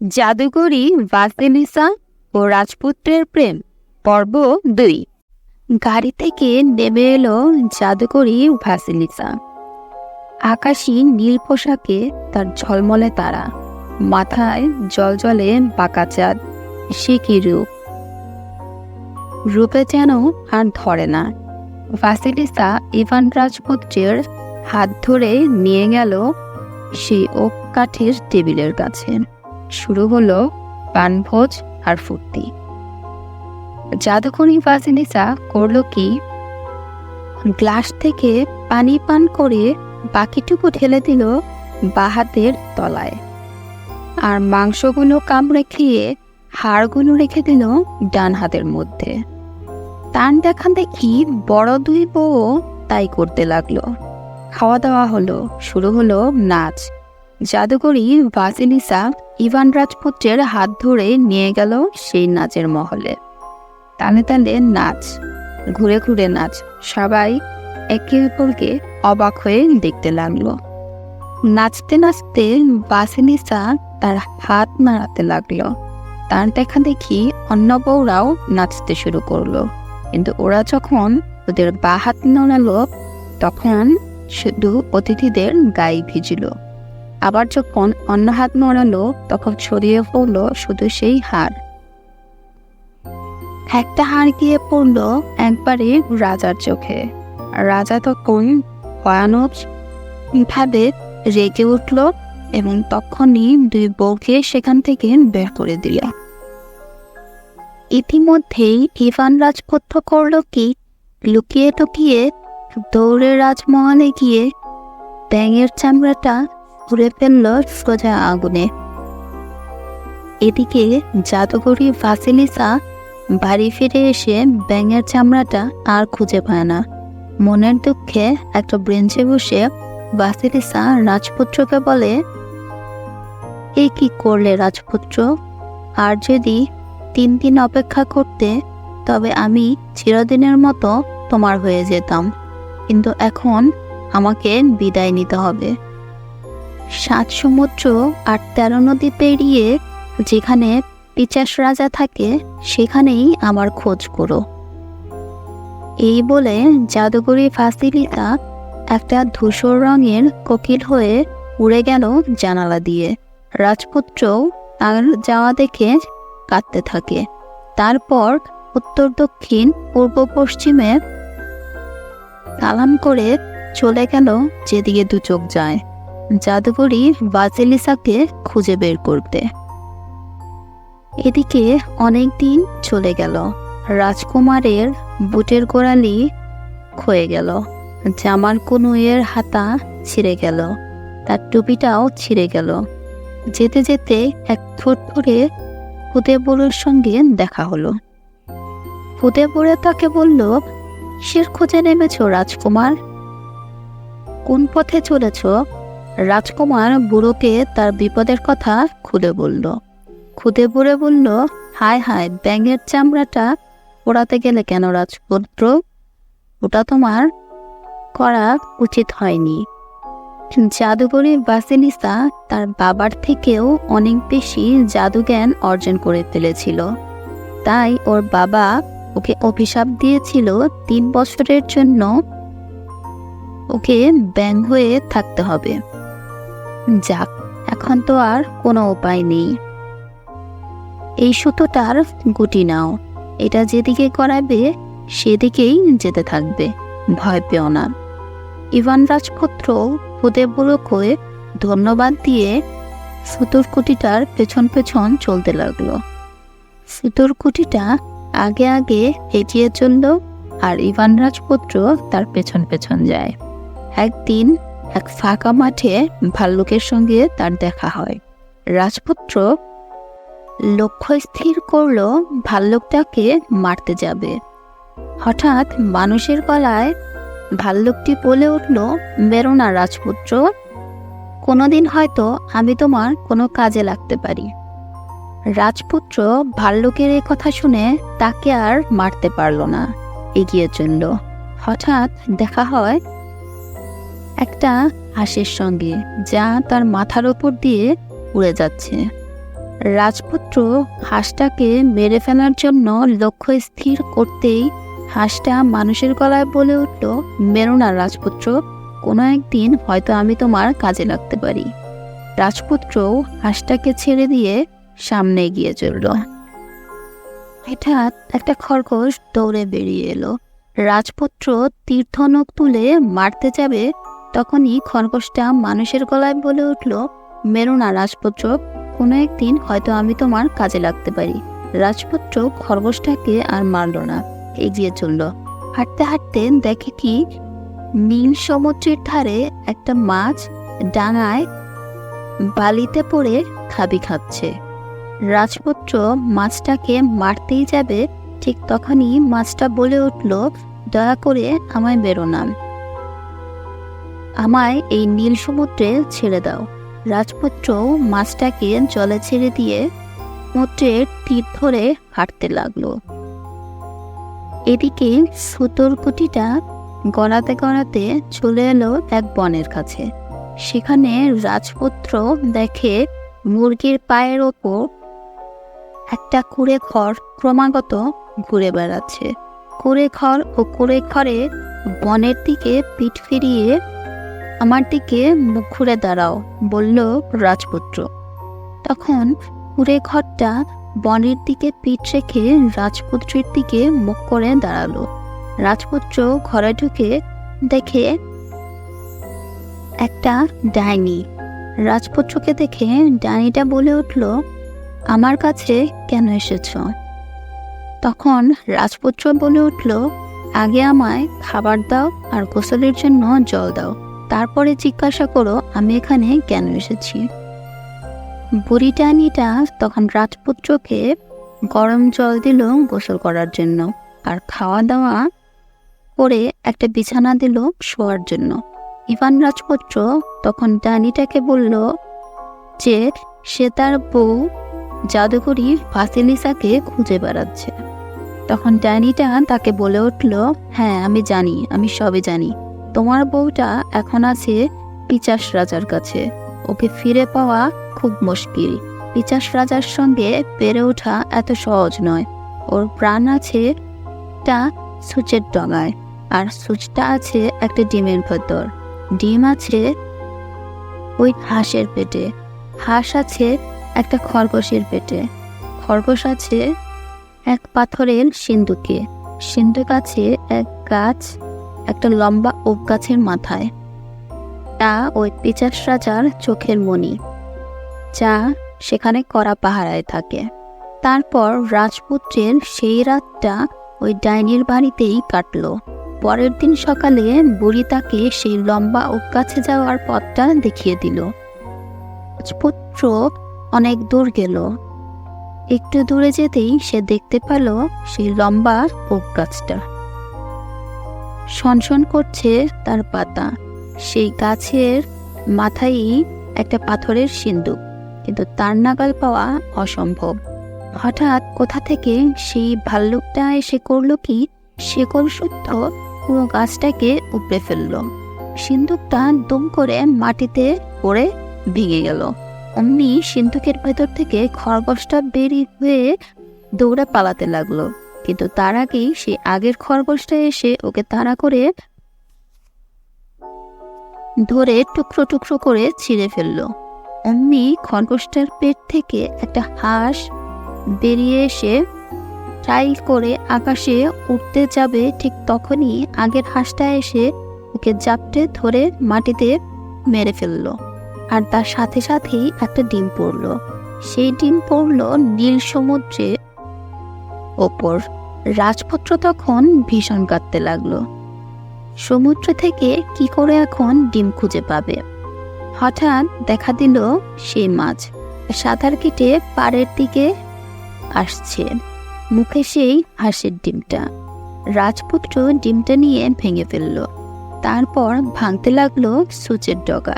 জাদুকরী ভাসিলিসা ও রাজপুত্রের প্রেম। পর্ব দুই। গাড়ি থেকে নেমে এলো জাদুকরী ভাসিলিসা আকাশি নীল পোশাকে তার ঝলমলে তারা। মাথায় জলজলে বাঁকা চাঁদ। সে কি রূপ? রূপে যেন আর ধরে না। ভাসিলিসা ইভান রাজপুত্রের হাত ধরে নিয়ে গেল সেই ওক কাঠের টেবিলের কাছে। শুরু হলো পানভোজ আর ফুর্তি। জাদুকরি ভাসিলিসা করল কি? গ্লাস থেকে পানি পান করে বাকিটুকু ঢেলে দিল বাহাতের তলায়। আর মাংসগুলো কামড়ে খেয়ে হাড়গুলো রেখে দিল ডান হাতের মধ্যে। তান দেখান দেখি বড় দুই বউ তাই করতে লাগল। খাওয়া দাওয়া হলো, শুরু হলো নাচ। জাদুকরি ভাসিলিসা ইভান রাজপুত্রের হাত ধরে নিয়ে গেল সেই নাচের মহলে। তালে তালে নাচ, ঘুরে ঘুরে নাচ, সবাই একে অপরকে অবাক হয়ে দেখতে লাগল। নাচতে নাচতে বাসিলিসা তার হাত নাড়াতে লাগল। তার দেখা দেখি অন্য বউরাও নাচতে শুরু করল। কিন্তু ওরা যখন ওদের বা হাত নাড়ালো, তখন শুধু অতিথিদের গায়ে ভিজল। আবার যখন অন্য হাত নড়ালো তখন ছড়িয়ে পড়ল শুধু সেই হার। একটা হার গিয়ে পড়ল একবারে রাজার চোখে। রাজা তখন ভয়ানক ভাবে রেগে উঠল এবং তখনই দুই বউকে সেখান থেকে বের করে দিল। ইতিমধ্যেই ইভান রাজপুত্র করল কি? লুকিয়ে টুকিয়ে দৌড়ে রাজমহলে গিয়ে ব্যাঙের চামড়াটা ঘুরে ফেলল সোজা আগুনে। এদিকে জাদুকরি ভাসিলিসা বাড়ি ফিরে এসে ব্যাঙের চামড়াটা আর খুঁজে পায় না। মনের দুঃখে একটা ব্রেঞ্চে বসে ভাসিলিসা রাজপুত্রকে বলে, এ কি করলে রাজপুত্র? আর যদি তিন দিন অপেক্ষা করতে, তবে আমি চিরদিনের মতো তোমার হয়ে যেতাম। কিন্তু এখন আমাকে বিদায় নিতে হবে। সাত সমুদ্র আর তেরো নদী পেরিয়ে যেখানে পিচাস রাজা থাকে, সেখানেই আমার খোঁজ করো। এই বলে জাদুকরি ফাসিলিতা একটা ধূসর রঙের কোকিল হয়ে উড়ে গেল জানালা দিয়ে। রাজপুত্র তার যাওয়া দেখে কাঁদতে থাকে। তারপর উত্তর, দক্ষিণ, পূর্ব, পশ্চিমে সালাম করে চলে গেল যেদিকে দু চোখ যায়। জাদুকরি ভাসিলিসাকে খুঁজে বের করতে। এদিকে অনেক দিন চলে গেল। রাজকুমারের বুটের গোড়ালি ক্ষয়ে গেল। জামার কনুয়ের হাতা ছিঁড়ে গেল। তার টুপিটাও ছিঁড়ে গেল। যেতে যেতে এক ধরে ফুতে সঙ্গে দেখা হলো। ফুতে বুড়ে তাকে বলল কিসের খোঁজে নেমেছ রাজকুমার। কোন পথে চলেছ? রাজকুমার বুড়োকে তার বিপদের কথা খুলে বলল। খুদে বুড়ে বলল, হায় হায়, ব্যাঙের চামড়াটা পোড়াতে গেলে কেন রাজপুত্র? ওটা তোমার করা উচিত হয়নি। জাদুকরি বাসিলিসা তার বাবার থেকেও অনেক বেশি জাদুজ্ঞান অর্জন করে ফেলেছিল। তাই ওর বাবা ওকে অভিশাপ দিয়েছিল তিন বছরের জন্য। ওকে ব্যাং হয়ে থাকতে হবে। যাক, এখন তো আর কোনো উপায় নেই। এই সুতোটার গুটি নাও। এটা যেদিকে করাবে সেদিকেই যেতে থাকবে। ভয় পেও না। ইভান রাজপুত্র হুদে বুড়োকে ধন্যবাদ দিয়ে সুতোর কুটিটার পেছন পেছন চলতে লাগল। সুতোর কুটিটা আগে আগে এগিয়ে চলল আর ইভান রাজপুত্র তার পেছন পেছন যায়। একদিন এক ফাঁকা মাঠে ভাল্লুকের সঙ্গে তার দেখা হয়। রাজপুত্র লক্ষ্য স্থির করল ভাল্লুকটাকে মারতে যাবে। হঠাৎ মানুষের গলায় ভাল্লুকটি বলে উঠল, বেরো না রাজপুত্র, কোনোদিন হয়তো আমি তোমার কোনো কাজে লাগতে পারি। রাজপুত্র ভাল্লুকের এ কথা শুনে তাকে আর মারতে পারল না, এগিয়ে চলল। হঠাৎ দেখা হয় একটা হাঁসের সঙ্গে, যা তার মাথার ওপর দিয়ে উড়ে যাচ্ছে। রাজপুত্র হাঁসটাকে মেরে ফেলার জন্য লক্ষ্য স্থির করতেই হাঁসটা মানুষের গলায় বলে উঠল, মেরো না রাজপুত্র, কোনো একদিন হয়তো আমি তোমার কাজে লাগতে পারি। রাজপুত্র হাঁসটাকে ছেড়ে দিয়ে সামনে এগিয়ে চলল। হঠাৎ একটা খরগোশ দৌড়ে বেরিয়ে এলো। রাজপুত্র তীর্থনক তুলে মারতে যাবে তখনই খরগোশটা মানুষের গলায় বলে উঠল, মেরো না রাজপুত্র, কোনো একদিন হয়তো আমি তোমার কাজে লাগতে পারি। রাজপুত্র খরগোশটাকে আর মারল না, এগিয়ে চলল। হাঁটতে হাঁটতে দেখে কি, নীল সমুদ্রের ধারে একটা মাছ ডাঙায় বালিতে পড়ে খাবি খাচ্ছে। রাজপুত্র মাছটাকে মারতেই যাবে, ঠিক তখনই মাছটা বলে উঠল, দয়া করে আমায় বেরো না। আমায় এই নীল সমুদ্রে ছেড়ে দাও। রাজপুত্র মাছটাকে জলে ছেড়ে দিয়ে সমুদ্রের তীর ধরে হাঁটতে লাগল। এদিকে সুতোর কুটিটা গড়াতে গড়াতে চলে এলো এক বনের কাছে। সেখানে রাজপুত্র দেখে মুরগির পায়ের ওপর একটা কুড়ে ঘর ক্রমাগত ঘুরে বেড়াচ্ছে। কুড়ে ঘর ও কুড়ে ঘরে বনের দিকে পিঠ ফিরিয়ে আমার দিকে মুখ ঘুরে দাঁড়াও, বলল রাজপুত্র। তখন কুড়ে ঘরটা বনের দিকে পিঠ রেখে রাজপুত্রের দিকে মুখ করে দাঁড়াল। রাজপুত্র ঘরে ঢুকে দেখে একটা ডাইনি। রাজপুত্রকে দেখে ডাইনিটা বলে উঠল, আমার কাছে কেন এসেছ? তখন রাজপুত্র বলে উঠল, আগে আমায় খাবার দাও আর গোসলের জন্য জল দাও। তারপরে জিজ্ঞাসা করো, আমি এখানে কেন এসেছি? বুড়ি ডাইনিটা তখন রাজপুত্রকে গরম জল দিল গোসল করার জন্য আর খাওয়া দাওয়া করে একটা বিছানা দিল শোয়ার জন্য। ইভান রাজপুত্র তখন ডানিটাকে বলল যে, সে তার বউ জাদুকরি ফাসিলিসাকে খুঁজে বেড়াচ্ছে। তখন ডাইনিটা তাকে বলে উঠল হ্যাঁ আমি জানি, আমি সবে জানি। তোমার বউটা এখন আছে পিচাস রাজার কাছে। ওকে ফিরে পাওয়া খুব মুশকিল। পিচাস রাজার সঙ্গে পেরে ওঠা এত সহজ নয়। ওর প্রাণ আছে একটা সুচের ডগায়, আর সুচটা আছে একটা ডিমের ভেতর। ডিম আছে ওই হাঁসের পেটে। হাঁস আছে একটা খরগোশের পেটে। খরগোশ আছে এক পাথরের সিন্ধুকে। সিন্ধুক আছে এক গাছ একটা লম্বা ওক গাছের মাথায়। তা ওই পিচাস রাজার চোখের মণি। যা সেখানে কড়া পাহারায় থাকে। তারপর রাজপুত্রের সেই রাতটা ওই ডাইনির বাড়িতেই কাটলো। পরের দিন সকালে বুড়ি তাকে সেই লম্বা ওক গাছে যাওয়ার পথটা দেখিয়ে দিল। রাজপুত্র অনেক দূর গেল। একটু দূরে যেতেই সে দেখতে পেল সেই লম্বা ওক গাছটা। সনসন করছে তার পাতা। সেই গাছের মাথায় একটা পাথরের সিন্দুক, কিন্তু তার নাগাল পাওয়া অসম্ভব। হঠাৎ কোথা থেকে সেই ভাল্লুকটা এসে করল কি? শেকল শুদ্ধ পুরো গাছটাকে উপড়ে ফেলল। সিন্ধুকটা দুম করে মাটিতে পড়ে ভেঙে গেল। অমনি সিন্ধুকের ভেতর থেকে খরগোশটা বেরিয়ে হয়ে দৌড়ে পালাতে লাগল। কিন্তু তার আগেই সে আগের খরগোশটা এসে ওকে তাড়া করে ধরে টুকরো টুকরো করে ছিঁড়ে ফেলল। অমনি খরগোশটার পেট থেকে একটা হাঁস বেরিয়ে এসে ট্রাই করে আকাশে উঠতে যাবে ঠিক তখনই আগের হাঁসটা এসে ওকে জাপটে ধরে মাটিতে মেরে ফেলল আর তার সাথে সাথেই একটা ডিম পড়ল। সেই ডিম পড়ল নীল সমুদ্রে ওপর রাজপুত্র তখন ভীষণ কাঁদতে লাগল। সমুদ্র থেকে কি করে এখন ডিম খুঁজে পাবে? হঠাৎ দেখা দিল সেই মাছ সাঁতার কেটে পাড়ের দিকে আসছে। মুখে সেই হাঁসের ডিমটা। রাজপুত্র ডিমটা নিয়ে ভেঙে ফেলল। তারপর ভাঙতে লাগল সুচের ডগা।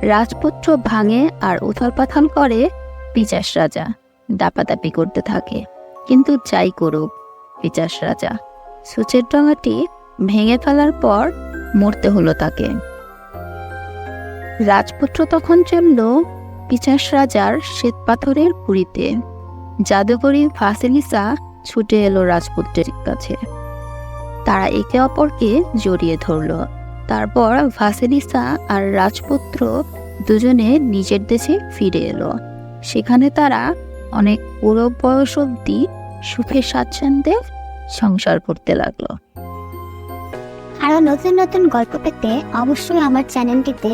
রাজপুত্র ভাঙে আর উথল পাথল করে পিচাস রাজা। দাপাদাপি করতে থাকে। কিন্তু যাই করুক, পিচাস রাজা। সুচের ডগাটি ভেঙে ফেলার পর মরতে হলো তাকে। রাজপুত্র তখন চলল পিচাস রাজার শ্বেতপাথরের পুরীতে। জাদুকরী ফাসিলিসা ছুটে এলো রাজপুত্রের কাছে। তারা একে অপরকে জড়িয়ে ধরল। তারপর ভাসিলিসা আর রাজপুত্র দুজনে নিজের দেশে ফিরে এলো। সেখানে তারা অনেক পুরো বয়স অব্দি সুখে স্বাচ্ছন্দ্যে সংসার করতে লাগল। আরও নতুন নতুন গল্প পেতে অবশ্যই আমার চ্যানেলটিতে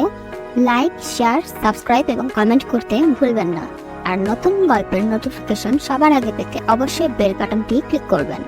লাইক, শেয়ার, সাবস্ক্রাইব এবং কমেন্ট করতে ভুলবেন না। আর নতুন গল্পের নোটিফিকেশন সবার আগে পেতে অবশ্যই বেল বাটনটি ক্লিক করবেন।